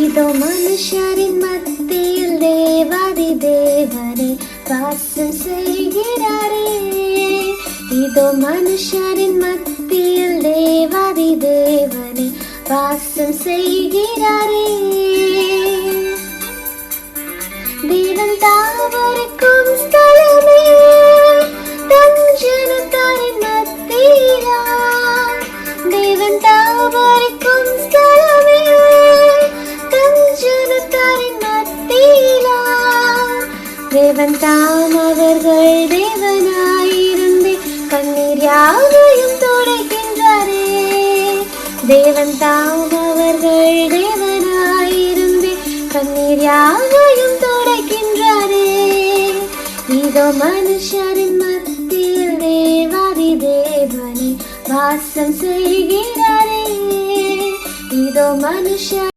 ഇതോ മനുഷ്യരിൻ മത്തിയിൽ ദേവാദി ദേവനെ വാസം ചെയ്യുകേ ഇതോ മനുഷ്യരിൻ മത്തിയിൽ ദേവാദി ദേവനെ വാസം ചെയ്യുകേ ദേവൻ താവരക്കും സ്ഥലമേ തഞ്ചനക്കാരൻ മത്തിയിലാ ദേവൻ താവരക്കും தேவன் தான் அவர்கள் தேவனாயிருந்து கண்ணீர் யாவையும் துடைக்கின்றாரே. தேவன் தான் அவர்கள் தேவனாயிருந்து கண்ணீர் யாவையும் துடைக்கின்றாரே. இதோ மனுஷரின் மத்தியில் தேவாதி தேவனை வாசம் செய்கிறாரே. இதோ மனுஷ